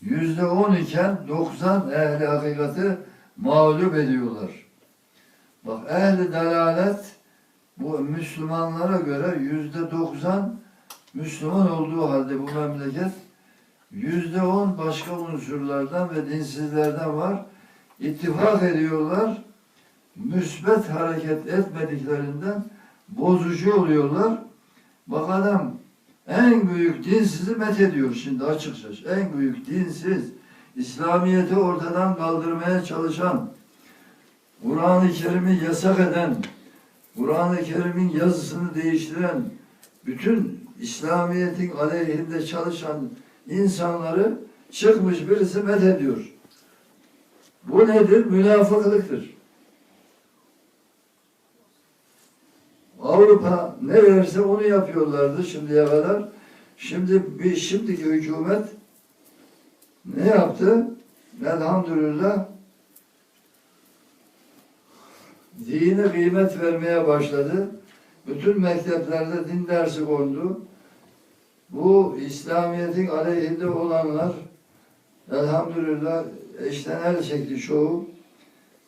yüzde on iken 90 ehli hakikati mağlup ediyorlar. Bak ehli dalalet bu Müslümanlara göre yüzde 90 Müslüman olduğu halde bu memleket yüzde on başka unsurlardan ve dinsizlerden var. İttifak ediyorlar. Müsbet hareket etmediklerinden bozucu oluyorlar. Bak adam en büyük dinsizi met ediyor şimdi açıkça. En büyük dinsiz, İslamiyet'i ortadan kaldırmaya çalışan, Kur'an-ı Kerim'i yasak eden, Kur'an-ı Kerim'in yazısını değiştiren, bütün İslamiyet'in aleyhinde çalışan insanları çıkmış birisi met ediyor. Bu nedir? Münafıklıktır. Avrupa ne verirse onu yapıyorlardı şimdiye kadar. Şimdi bir şimdiki hükümet ne yaptı? Elhamdülillah dine kıymet vermeye başladı. Bütün mekteplerde din dersi kondu. Bu İslamiyet'in aleyhinde olanlar elhamdülillah eşten el çekti çoğu.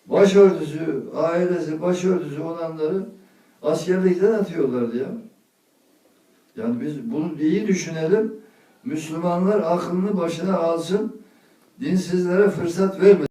Başörtüsü, ailesi başörtüsü olanları askerlikten atıyorlardı ya. Yani biz bunu iyi düşünelim. Müslümanlar aklını başına alsın. Dinsizlere fırsat vermesin.